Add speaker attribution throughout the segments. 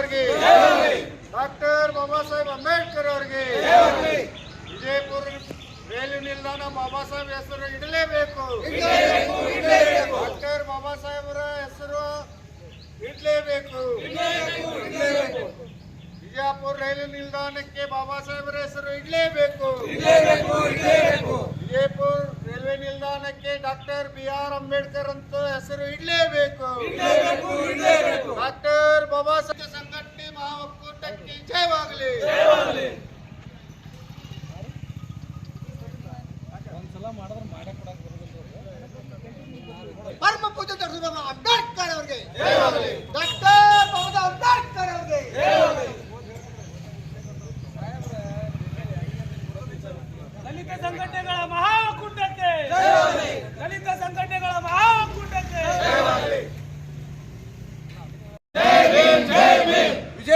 Speaker 1: ಅವರಿಗೆ, ಡಾಕ್ಟರ್ ಬಾಬಾ ಸಾಹೇಬ್
Speaker 2: ಅಂಬೇಡ್ಕರ್ ಅವರಿಗೆ,
Speaker 1: ವಿಜಯಪುರ ರೈಲು ನಿಲ್ದಾಣ ಬಾಬಾ ಸಾಹೇಬ್ ಹೆಸರು ಇಡಲೇಬೇಕು. ಡಾಕ್ಟರ್ ಬಾಬಾ ಸಾಹೇಬರ ಹೆಸರು ಇಡಲೇಬೇಕು. ವಿಜಯಪುರ ರೈಲು
Speaker 3: ನಿಲ್ದಾಣಕ್ಕೆ ಬಾಬಾ ಸಾಹೇಬರ ಹೆಸರು ಇಡಲೇಬೇಕು. ವಿಜಯಪುರ ರೈಲ್ವೆ ನಿಲ್ದಾಣಕ್ಕೆ ಡಾಕ್ಟರ್ ಬಿ
Speaker 4: ಆರ್ ಅಂಬೇಡ್ಕರ್ ಅಂತ ಹೆಸರು ಇಡಲೇಬೇಕು. ಡಾಕ್ಟರ್ ಬಾಬಾ ಸಾಹೇಬ್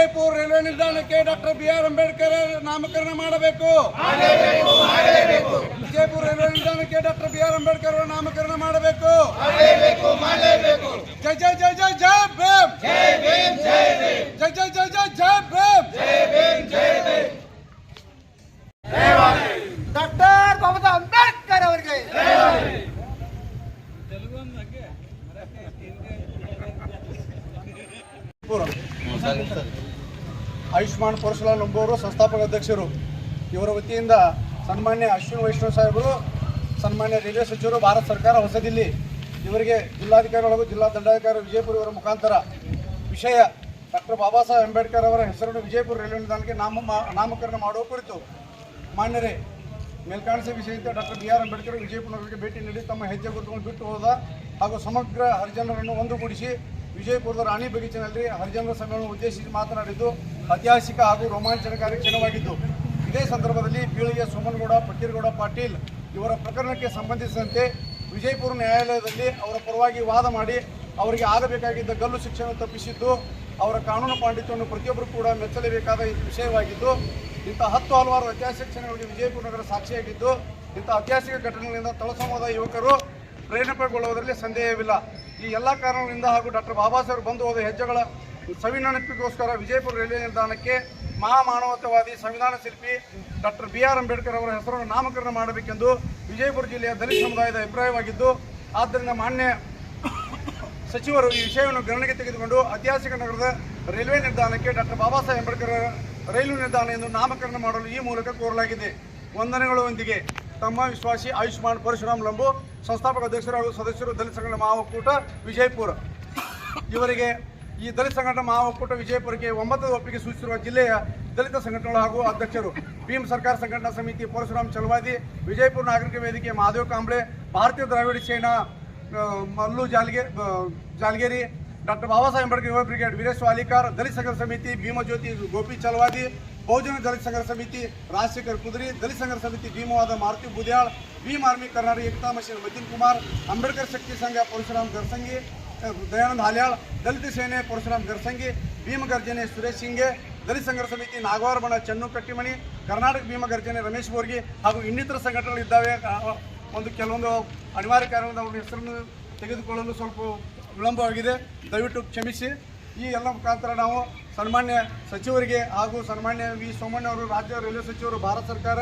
Speaker 2: ವಿಜಯಪುರ ರೈಲ್ವೆ ನಿಲ್ದಾಣಕ್ಕೆ ಡಾಕ್ಟರ್ ಬಿ ಆರ್ ಅಂಬೇಡ್ಕರ್ ನಾಮಕರಣ ಮಾಡಬೇಕು. ವಿಜಯಪುರ ರೈಲ್ವೆ ನಿಲ್ದಾಣಕ್ಕೆ ಡಾಕ್ಟರ್ ಬಿ ಆರ್ ಅಂಬೇಡ್ಕರ್ ಅವರ ನಾಮಕರಣ ಮಾಡಬೇಕು. ಜೈ ಜೈ ಜೈ ಜೈ ಜೈ ಭೀಮ್. ಜೈ ಜೈ ಜೈ ಜೈ ಜೈ ಭೀಮ್.
Speaker 3: ಡಾಕ್ಟರ್ ಬಾಬಾ ಅಂಬೇಡ್ಕರ್ ಅವರಿಗೆ.
Speaker 2: ಆಯುಷ್ಮಾನ್ ಪರಶುಲಾಲ್ ನಂಬೋರು ಸಂಸ್ಥಾಪಕ ಅಧ್ಯಕ್ಷರು. ಇವರ ವತಿಯಿಂದ ಸನ್ಮಾನ್ಯ ಅಶ್ವಿನ್ ವೈಷ್ಣವ್ ಸಾಹೇಬರು, ಸನ್ಮಾನ್ಯ ರೈಲ್ವೆ ಸಚಿವರು, ಭಾರತ ಸರ್ಕಾರ, ಹೊಸದಿಲ್ಲಿ ಇವರಿಗೆ ಜಿಲ್ಲಾಧಿಕಾರಿಗಳು ಜಿಲ್ಲಾ ದಂಡಾಧಿಕಾರಿ ವಿಜಯಪುರ ಇವರ ಮುಖಾಂತರ ವಿಷಯ ಡಾಕ್ಟರ್ ಬಾಬಾ ಸಾಹೇಬ್ ಅಂಬೇಡ್ಕರ್ ಅವರ ಹೆಸರನ್ನು ವಿಜಯಪುರ ರೈಲ್ವೆ ನಿಲ್ದಾಣಕ್ಕೆ ನಾಮ ನಾಮಕರಣ ಮಾಡುವ ಕುರಿತು ಮಾನ್ಯರೇ ಮೇಲ್ಕಾಣಿಸಿ ವಿಷಯದ doctor B R Ambedkar Vijayapura ನಗರಕ್ಕೆ ಭೇಟಿ ನೀಡಿ ತಮ್ಮ ಹೆಜ್ಜೆ ಗುರುತುಗಳನ್ನು ಬಿಟ್ಟು ಹೋದ ಹಾಗೂ ಸಮಗ್ರ ಹರಿಜನರನ್ನು ಒಂದುಗೂಡಿಸಿ ವಿಜಯಪುರದ ರಾಣಿ ಬಗೀಚಿನಲ್ಲಿ ಹರಿಜನರ ಸಮ್ಮೇಳನ ಉದ್ದೇಶಿಸಿ ಮಾತನಾಡಿದ್ದು, ಐತಿಹಾಸಿಕ ಹಾಗೂ ರೋಮಾಂಚನಕಾರಿ ಕ್ಷಣವಾಗಿದ್ದು. ಇದೇ ಸಂದರ್ಭದಲ್ಲಿ ಬೀಳಿಗೆ ಸೋಮನಗೌಡ, ಪಕ್ಕೀರಗೌಡ, ಪಾಟೀಲ್ ಇವರ ಪ್ರಕರಣಕ್ಕೆ ಸಂಬಂಧಿಸಿದಂತೆ ವಿಜಯಪುರ ನ್ಯಾಯಾಲಯದಲ್ಲಿ ಅವರ ಪರವಾಗಿ ವಾದ ಮಾಡಿ ಅವರಿಗೆ ಆಗಬೇಕಾಗಿದ್ದ ಗಲ್ಲು ಶಿಕ್ಷೆಯನ್ನು ತಪ್ಪಿಸಿದ್ದು, ಅವರ ಕಾನೂನು ಪಾಂಡಿತ್ಯವನ್ನು ಪ್ರತಿಯೊಬ್ಬರು ಕೂಡ ಮೆಚ್ಚಲೇಬೇಕಾದ ವಿಷಯವಾಗಿದ್ದು ಇಂಥ ಹತ್ತು ಹಲವಾರು ಐತಿಹಾಸಿಕ ಕ್ಷಣಗಳಿಗೆ ವಿಜಯಪುರ ನಗರ ಸಾಕ್ಷಿಯಾಗಿದ್ದು ಇಂಥ ಐತಿಹಾಸಿಕ ಘಟನೆಗಳಿಂದ ತಳ ಸಮುದಾಯ ಯುವಕರು ಪ್ರೇರಣೆಗೊಳ್ಳುವುದರಲ್ಲಿ ಸಂದೇಹವಿಲ್ಲ. ಈ ಎಲ್ಲ ಕಾರಣಗಳಿಂದ ಹಾಗೂ ಡಾಕ್ಟರ್ ಬಾಬಾ ಸಾಹೇಬ್ ಬಂದು ಹೋದ ಹೆಜ್ಜೆಗಳ ಸವಿನೆನಪಿಗೋಸ್ಕರ ವಿಜಯಪುರ ರೈಲ್ವೆ ನಿಲ್ದಾಣಕ್ಕೆ ಮಹಾಮಾನವತಾವಾದಿ ಸಂವಿಧಾನ ಶಿಲ್ಪಿ ಡಾಕ್ಟರ್ ಬಿ ಆರ್ ಅಂಬೇಡ್ಕರ್ ಅವರ ಹೆಸರನ್ನು ನಾಮಕರಣ ಮಾಡಬೇಕೆಂದು ವಿಜಯಪುರ ಜಿಲ್ಲೆಯ ದಲಿತ ಸಮುದಾಯದ ಅಭಿಪ್ರಾಯವಾಗಿದ್ದು, ಆದ್ದರಿಂದ ಮಾನ್ಯ ಸಚಿವರು ಈ ವಿಷಯವನ್ನು ಗಣನೆಗೆ ತೆಗೆದುಕೊಂಡು ಐತಿಹಾಸಿಕ ನಗರದ ರೈಲ್ವೆ ನಿಲ್ದಾಣಕ್ಕೆ ಡಾಕ್ಟರ್ ಬಾಬಾ ಸಾಹೇಬ್ ಅಂಬೇಡ್ಕರ್ ರೈಲು ನಿಲ್ದಾಣ ಎಂದು ನಾಮಕರಣ ಮಾಡಲು ಈ ಮೂಲಕ ಕೋರಲಾಗಿದೆ. ವಂದನೆಗಳೊಂದಿಗೆ ತಮ್ಮ ವಿಶ್ವಾಸಿ ಆಯುಷ್ಮಾನ್ ಪರಶುರಾಮ್ ಲಂಬು ಸಂಸ್ಥಾಪಕ ಅಧ್ಯಕ್ಷರು ಹಾಗೂ ಸದಸ್ಯರು ದಲಿತ ಸಂಘಟನೆ ಮಹಾ ವಿಜಯಪುರ. ಇವರಿಗೆ ಈ ದಲಿತ ಸಂಘಟನೆ ಮಹಾ ವಿಜಯಪುರಕ್ಕೆ ಒಂಬತ್ತು ಒಪ್ಪಿಗೆ ಸೂಚಿಸಿರುವ ಜಿಲ್ಲೆಯ ದಲಿತ ಸಂಘಟನೆಗಳು ಹಾಗೂ ಅಧ್ಯಕ್ಷರು ಭೀಮ್ ಸರ್ಕಾರ ಸಂಘಟನಾ ಸಮಿತಿ, ಪರಶುರಾಮ್ ಚಲವಾದಿ, ವಿಜಯಪುರ ನಾಗರಿಕ ವೇದಿಕೆ ಮಹಾದೇವ್ ಕಾಂಬ್ಳೆ, ಭಾರತೀಯ ದ್ರಾವಿಡ ಸೇನಾ ಮಲ್ಲು ಜಾಲ್ಗೆ ಜಾಲ್ಗೇರಿ, ಡಾಕ್ಟರ್ ಬಾಬಾ ಸಾಹೇಬ್ ಅಂಬೇಡ್ಕರ್ ಯುವ ಬ್ರಿಗೇಡ್, ವೀರೇಶ್ ವಾಲಿಕಾರ್, ದಲಿತ ಸಂಘ ಸಮಿತಿ, ಭೀಮಜ್ಯೋತಿ ಗೋಪಿ ಚಲವಾದಿ ಬಹುಜನ ದಲಿತ ಸಂಘರ್ಷ ಸಮಿತಿ ರಾಜಶೇಖರ್ ಕುದುರಿ, ದಲಿತ ಸಂಘರ್ಷ ಸಮಿತಿ ಭೀಮವಾದ ಮಾರುತಿ ಬುದ್ಯಾಳ್, ಭೀಮ್ ಆರ್ಮಿ ಕರ್ನಾಟಕ ಏಕತಾ ಮಷೀನ್ ಮತಿನ್ ಕುಮಾರ್, ಅಂಬೇಡ್ಕರ್ ಶಕ್ತಿ ಸಂಘ ಪರಶುರಾಮ್ ಗರ್ಸಂಗಿ ದಯಾನಂದ್ ದಯಾನಂದ ಹಾಲ್ಯಾಳ್, ದಲಿತ ಸೇನೆ ಪರಶುರಾಮ್ ಗರ್ಸಂಗಿ, ಭೀಮಗರ್ಜನೆ ಸುರೇಶ್ ಸಿಂಗೆ ದಲಿತ ಸಂಘರ್ಷ ಸಮಿತಿ ನಾಗವಾರ ಬಣ ಚನ್ನು ಕಟ್ಟಿಮಣಿ, ಕರ್ನಾಟಕ ಭೀಮಗರ್ಜನೆ ರಮೇಶ್ ಬೋರ್ಗಿ ಹಾಗೂ ಇನ್ನಿತರ ಸಂಘಟನೆಗಳು ಇದ್ದಾವೆ ಒಂದು ಕೆಲವೊಂದು ಅನಿವಾರ್ಯ ಕಾರಣದಿಂದ ಅವ್ರ ಹೆಸರನ್ನು ತೆಗೆದುಕೊಳ್ಳಲು ಸ್ವಲ್ಪ ವಿಳಂಬವಾಗಿದೆ. ದಯವಿಟ್ಟು ಕ್ಷಮಿಸಿ. ಈ ಎಲ್ಲ ಮುಖಾಂತರ ನಾವು ಸನ್ಮಾನ್ಯ ಸಚಿವರಿಗೆ ಹಾಗೂ ಸನ್ಮಾನ್ಯ ವಿ ಸೋಮಣ್ಣ ಅವರು, ರಾಜ್ಯ ರೈಲ್ವೆ ಸಚಿವರು, ಭಾರತ ಸರ್ಕಾರ,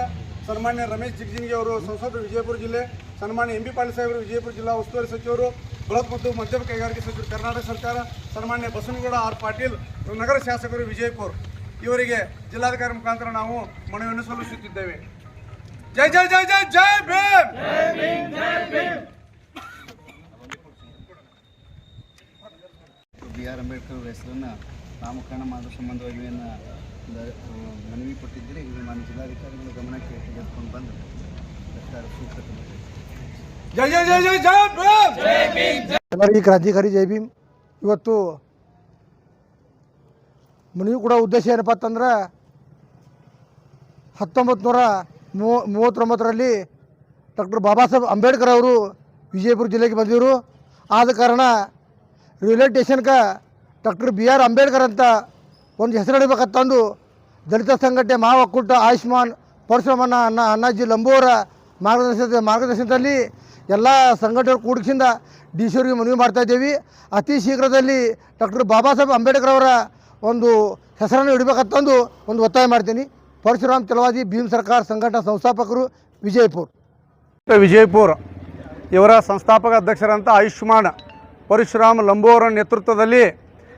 Speaker 2: ಸನ್ಮಾನ್ಯ ರಮೇಶ್ ಜಿಗಜಿಂಗಿ ಅವರು ಸಂಸದ ವಿಜಯಪುರ ಜಿಲ್ಲೆ, ಸನ್ಮಾನ್ಯ ಎಂ ಬಿ ಪಾಟೀಲ್ ಸಾಹೇಬರು ವಿಜಯಪುರ ಜಿಲ್ಲಾ ಉಸ್ತುವಾರಿ ಸಚಿವರು ಬೃಹತ್ ಮತ್ತು ಮಧ್ಯಮ ಕೈಗಾರಿಕೆ ಸಚಿವರು, ಕರ್ನಾಟಕ ಸರ್ಕಾರ, ಸನ್ಮಾನ್ಯ ಬಸವನಗೌಡ ಆರ್ ಪಾಟೀಲ್, ನಗರ ಶಾಸಕರು ವಿಜಯಪುರ. ಇವರಿಗೆ ಜಿಲ್ಲಾಧಿಕಾರಿ ಮುಖಾಂತರ ನಾವು ಮನವಿಯನ್ನು ಸಲ್ಲಿಸುತ್ತಿದ್ದೇವೆ. ಜೈ ಜೈ ಜೈ ಜೈ ಜೈ ಭೀಮ್!
Speaker 5: ಬಿ ಆರ್ ಅಂಬೇಡ್ಕರ್ ಹೆಸರನ್ನು ನಾಮಕರಣ ಮಾಡುವ ಸಂಬಂಧವಾಗಿ ಏನು ಮನವಿ ಕೊಟ್ಟಿದ್ದರೆ? ಇದು ನಾನು ಜಿಲ್ಲಾಧಿಕಾರಿಗಳ ಗಮನಕ್ಕೆ ತೆಗೆದುಕೊಂಡು ಬಂದು ಸರ್ಕಾರ ಸೂಕ್ತ ಕ್ರಮ ಕೈಗೊಳ್ಳುತ್ತದೆ.
Speaker 2: ಜೈ ಜೈ ಜೈ ಜೈ ಜೈ ಭೀಮ್!
Speaker 6: ಎಲ್ಲರಿಗೂ ಕ್ರಾಂತಿಕಾರಿ ಜೈ ಭೀಮ್. ಇವತ್ತು ಮನವಿ ಕೂಡ ಉದ್ದೇಶ ಏನಪ್ಪ ಅಂತಂದ್ರೆ ಹತ್ತೊಂಬತ್ತು ನೂರ ಮೂವ ಮೂವತ್ತೊಂಬತ್ತರಲ್ಲಿ ಡಾಕ್ಟರ್ ಬಾಬಾ ಸಾಹೇಬ್ ಅಂಬೇಡ್ಕರ್ ಅವರು ವಿಜಯಪುರ ಜಿಲ್ಲೆಗೆ ಬಂದಿದ್ರು ಆದ ಕಾರಣ ರೈಲ್ವೆ ಸ್ಟೇಷನ್ಗೆ ಡಾಕ್ಟರ್ ಬಿ ಆರ್ ಅಂಬೇಡ್ಕರ್ ಅಂತ ಒಂದು ಹೆಸರು ಹೆಸರಿಡಬೇಕಂತಂದು ದಲಿತ ಸಂಘಟನೆ ಮಹಾ ಒಕ್ಕೂಟ ಆಯುಷ್ಮಾನ್ ಪರಶುರಾಮಣ್ಣ ಅನ್ನ ಅಣ್ಣಾಜಿ ಲಂಬೋರ ಮಾರ್ಗದರ್ಶನ ಮಾರ್ಗದರ್ಶನದಲ್ಲಿ ಎಲ್ಲ ಸಂಘಟನೆಗಳು ಕೂಡಿಸಿಂದ ಡಿ ಸಿ ಅವರಿಗೆ ಮನವಿ ಮಾಡ್ತಾ ಇದ್ದೀವಿ. ಅತಿ ಶೀಘ್ರದಲ್ಲಿ ಡಾಕ್ಟರ್ ಬಾಬಾ ಸಾಹೇಬ್ ಅಂಬೇಡ್ಕರ್ ಅವರ ಒಂದು ಹೆಸರನ್ನು ಇಡಬೇಕಂತಂದು ಒಂದು ಒತ್ತಾಯ ಮಾಡ್ತೀನಿ. ಪರಶುರಾಮ್ ತಲವಾದಿ ಭೀಮ್ ಸರ್ಕಾರ ಸಂಘಟನಾ ಸಂಸ್ಥಾಪಕರು ವಿಜಯಪುರ.
Speaker 2: ವಿಜಯಪುರ ಇವರ ಸಂಸ್ಥಾಪಕ ಅಧ್ಯಕ್ಷರಂತ ಆಯುಷ್ಮಾನ್ ಪರಶುರಾಮ್ ಲಂಬೋರ ನೇತೃತ್ವದಲ್ಲಿ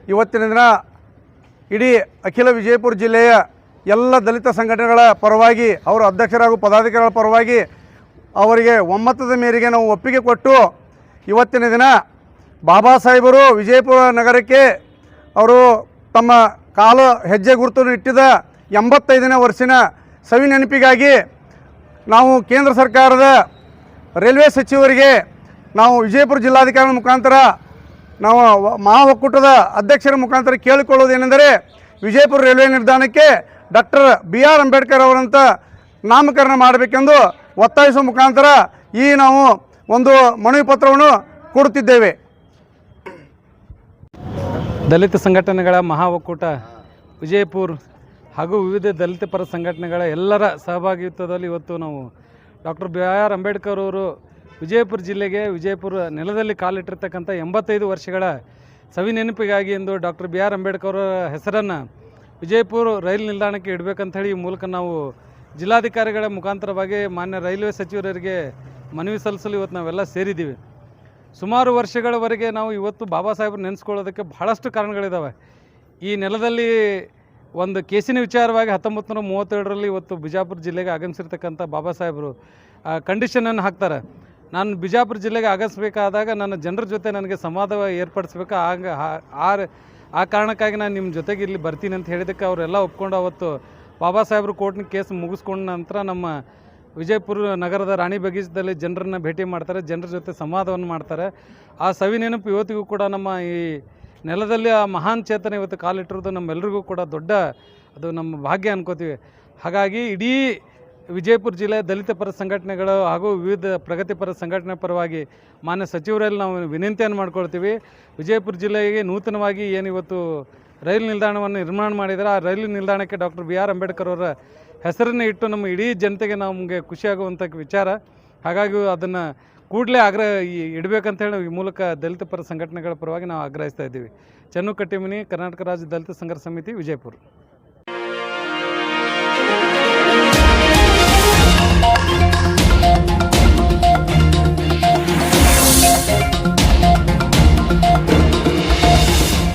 Speaker 2: ಇವತ್ತಿನ ದಿನ ಇಡೀ ಅಖಿಲ ವಿಜಯಪುರ ಜಿಲ್ಲೆಯ ಎಲ್ಲ ದಲಿತ ಸಂಘಟನೆಗಳ ಪರವಾಗಿ, ಅವರ ಅಧ್ಯಕ್ಷರಾಗೂ ಪದಾಧಿಕಾರಿಗಳ ಪರವಾಗಿ ಅವರಿಗೆ ಒಮ್ಮತದ ಮೇರೆಗೆ ನಾವು ಒಪ್ಪಿಗೆ ಕೊಟ್ಟು ಇವತ್ತಿನ ದಿನ ಬಾಬಾ ಸಾಹೇಬರು ವಿಜಯಪುರ ನಗರಕ್ಕೆ ಅವರು ತಮ್ಮ ಕಾಲು ಹೆಜ್ಜೆ ಗುರುತನ್ನು ಇಟ್ಟಿದ ಎಂಬತ್ತೈದನೇ ವರ್ಷಿನ ಸವಿ ನೆನಪಿಗಾಗಿ ನಾವು ಕೇಂದ್ರ ಸರ್ಕಾರದ ರೈಲ್ವೆ ಸಚಿವರಿಗೆ ನಾವು ವಿಜಯಪುರ ಜಿಲ್ಲಾಧಿಕಾರಿಗಳ ಮುಖಾಂತರ ನಾವು ಮಹಾ ಒಕ್ಕೂಟದ ಅಧ್ಯಕ್ಷರ ಮುಖಾಂತರ ಕೇಳಿಕೊಳ್ಳುವುದೇನೆಂದರೆ ವಿಜಯಪುರ ರೈಲ್ವೆ ನಿಲ್ದಾಣಕ್ಕೆ ಡಾಕ್ಟರ್ ಬಿ ಆರ್ ಅಂಬೇಡ್ಕರ್ ಅವರಂತ ನಾಮಕರಣ ಮಾಡಬೇಕೆಂದು ಒತ್ತಾಯಿಸುವ ಮುಖಾಂತರ ಈ ನಾವು ಒಂದು ಮನವಿ ಪತ್ರವನ್ನು ಕೊಡುತ್ತಿದ್ದೇವೆ.
Speaker 7: ದಲಿತ ಸಂಘಟನೆಗಳ ಮಹಾ ಒಕ್ಕೂಟ ವಿಜಯಪುರ ಹಾಗೂ ವಿವಿಧ ದಲಿತ ಪರ ಸಂಘಟನೆಗಳ ಎಲ್ಲರ ಸಹಭಾಗಿತ್ವದಲ್ಲಿ ಇವತ್ತು ನಾವು ಡಾಕ್ಟರ್ ಬಿ ಆರ್ ಅಂಬೇಡ್ಕರ್ ಅವರು ವಿಜಯಪುರ ಜಿಲ್ಲೆಗೆ ವಿಜಯಪುರ ನೆಲದಲ್ಲಿ ಕಾಲಿಟ್ಟಿರ್ತಕ್ಕಂಥ ಎಂಬತ್ತೈದು ವರ್ಷಗಳ ಸವಿ ನೆನಪಿಗಾಗಿ ಎಂದು ಡಾಕ್ಟರ್ ಬಿ ಆರ್ ಅಂಬೇಡ್ಕರ್ ಅವರ ಹೆಸರನ್ನು ವಿಜಯಪುರ ರೈಲು ನಿಲ್ದಾಣಕ್ಕೆ ಇಡಬೇಕಂಥೇಳಿ ಈ ಮೂಲಕ ನಾವು ಜಿಲ್ಲಾಧಿಕಾರಿಗಳ ಮುಖಾಂತರವಾಗಿ ಮಾನ್ಯ ರೈಲ್ವೆ ಸಚಿವರಿಗೆ ಮನವಿ ಸಲ್ಲಿಸಲು ಇವತ್ತು ನಾವೆಲ್ಲ ಸೇರಿದ್ದೀವಿ. ಸುಮಾರು ವರ್ಷಗಳವರೆಗೆ ನಾವು ಇವತ್ತು ಬಾಬಾ ಸಾಹೇಬ್ರು ನೆನೆಸ್ಕೊಳ್ಳೋದಕ್ಕೆ ಬಹಳಷ್ಟು ಕಾರಣಗಳಿದ್ದಾವೆ ಈ ನೆಲದಲ್ಲಿ ಒಂದು ಕೇಸಿನ ವಿಚಾರವಾಗಿ ಹತ್ತೊಂಬತ್ತು ನೂರ ಮೂವತ್ತೆರಡರಲ್ಲಿ ಇವತ್ತು ಬಿಜಾಪುರ ಜಿಲ್ಲೆಗೆ ಆಗಮಿಸಿರ್ತಕ್ಕಂಥ ಬಾಬಾ ಸಾಹೇಬರು ಕಂಡೀಷನನ್ನು ಹಾಕ್ತಾರೆ. ನಾನು ಬಿಜಾಪುರ ಜಿಲ್ಲೆಗೆ ಆಗಸ್ಬೇಕಾದಾಗ ನನ್ನ ಜನರ ಜೊತೆ ನನಗೆ ಸಂವಾದ ಏರ್ಪಡಿಸ್ಬೇಕು. ಆ ಆ ಕಾರಣಕ್ಕಾಗಿ ನಾನು ನಿಮ್ಮ ಜೊತೆಗೆ ಇಲ್ಲಿ ಬರ್ತೀನಿ ಅಂತ ಹೇಳಿದ್ದಕ್ಕೆ ಅವರೆಲ್ಲ ಒಪ್ಕೊಂಡು ಅವತ್ತು ಬಾಬಾ ಸಾಹೇಬ್ರ ಕೋರ್ಟ್ನ ಕೇಸ್ ಮುಗಿಸ್ಕೊಂಡ ನಂತರ ನಮ್ಮ ವಿಜಯಪುರ ನಗರದ ರಾಣಿ ಬಗೀಚದಲ್ಲಿ ಜನರನ್ನ ಭೇಟಿ ಮಾಡ್ತಾರೆ, ಜನರ ಜೊತೆ ಸಂವಾದವನ್ನು ಮಾಡ್ತಾರೆ. ಆ ಸವಿ ನೆನಪು ಇವತ್ತಿಗೂ ಕೂಡ ನಮ್ಮ ಈ ನೆಲದಲ್ಲಿ ಆ ಮಹಾನ್ ಚೇತನ ಇವತ್ತು ಕಾಲಿಟ್ಟಿರೋದು ನಮ್ಮೆಲ್ಲರಿಗೂ ಕೂಡ ದೊಡ್ಡ ಅದು ನಮ್ಮ ಭಾಗ್ಯ ಅನ್ಕೋತೀವಿ. ಹಾಗಾಗಿ ಇಡೀ ವಿಜಯಪುರ ಜಿಲ್ಲೆ ದಲಿತ ಪರ ಸಂಘಟನೆಗಳು ಹಾಗೂ ವಿವಿಧ ಪ್ರಗತಿಪರ ಸಂಘಟನೆ ಪರವಾಗಿ ಮಾನ್ಯ ಸಚಿವರಲ್ಲಿ ನಾವು ವಿನಂತಿಯನ್ನು ಮಾಡ್ಕೊಳ್ತೀವಿ. ವಿಜಯಪುರ ಜಿಲ್ಲೆಗೆ ನೂತನವಾಗಿ ಏನು ಇವತ್ತು ರೈಲು ನಿಲ್ದಾಣವನ್ನು ನಿರ್ಮಾಣ ಮಾಡಿದರೆ. ಆ ರೈಲು ನಿಲ್ದಾಣಕ್ಕೆ ಡಾಕ್ಟರ್ ಬಿ ಆರ್ ಅಂಬೇಡ್ಕರ್ ಅವರ ಹೆಸರನ್ನು ಇಟ್ಟು ನಮ್ಮ ಇಡೀ ಜನತೆಗೆ ನಮಗೆ ಖುಷಿಯಾಗುವಂಥ ವಿಚಾರ. ಹಾಗಾಗಿ ಅದನ್ನು ಕೂಡಲೇ ಆಗ್ರಹ ಇಡಬೇಕಂತ ಹೇಳಿ ಈ ಮೂಲಕ ದಲಿತ ಪರ ಸಂಘಟನೆಗಳ ಪರವಾಗಿ ನಾವು ಆಗ್ರಹಿಸ್ತಾ ಇದ್ದೀವಿ. ಚನ್ನು ಕಟ್ಟಿಮನಿ, ಕರ್ನಾಟಕ ರಾಜ್ಯ ದಲಿತ ಸಂಘರ್ಷ ಸಮಿತಿ, ವಿಜಯಪುರ.